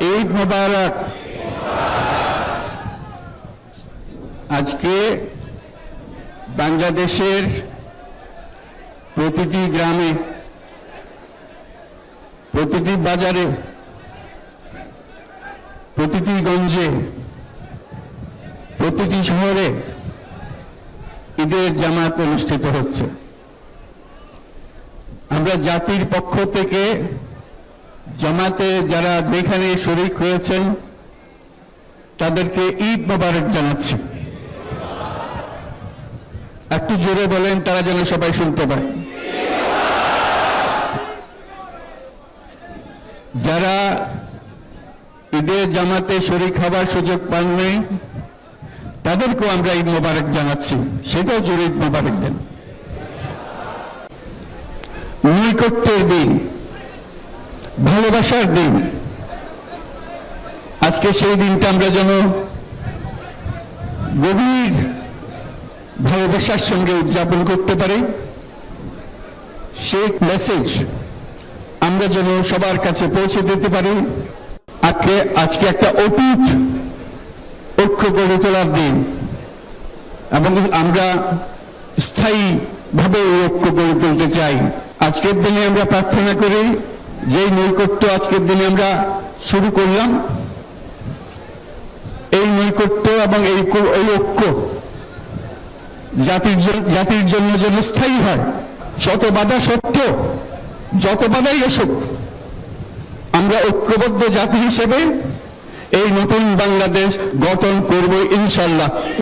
ঈদ মোবারক। আজকে বাংলাদেশের প্রতিটি গ্রামে, প্রতিটি বাজারে, প্রতিটি গঞ্জে, প্রতিটি শহরে ঈদের জামাত অনুষ্ঠিত হচ্ছে। আমরা জাতির পক্ষ থেকে জামাতে যারা যেখানে শরিক হয়েছেন, তাদেরকে ঈদ মোবারক জানাচ্ছি। একটু জোরে বলেন, তারা যেন সবাই শুনতে পায়। যারা ঈদের জামাতে শরিক হবার সুযোগ পাননি, তাদেরকেও আমরা ঈদ মোবারক জানাচ্ছি। সেটাও জোরে ঈদ মোবারক দেন। নৈকট্যের দিন। ভালোবাসার দিন। আজকে সেই দিনটা আমরা যেন গভীর ভালোবাসার সঙ্গে উদযাপন করতে পারি। সেই মেসেজ আমরা যেন সবার কাছে পৌঁছে দিতে পারি। আজকে আজকে একটা অটুট ঐক্য গড়ে তোলার দিন। এবং আমরা স্থায়ীভাবে এই ঐক্য গড়ে তুলতে চাই। আজকের দিনে আমরা প্রার্থনা করি যেই নৈকট্য আজকের দিনে আমরা শুরু করলাম, এই নৈকট্য এবং এই এই ঐক্য জাতির জাতির জন্য যেন স্থায়ী হয় শত বাধা সত্য যত বাধাই আসুক, আমরা ঐক্যবদ্ধ জাতি হিসেবে এই নতুন বাংলাদেশ গঠন করব ইনশাল্লাহ।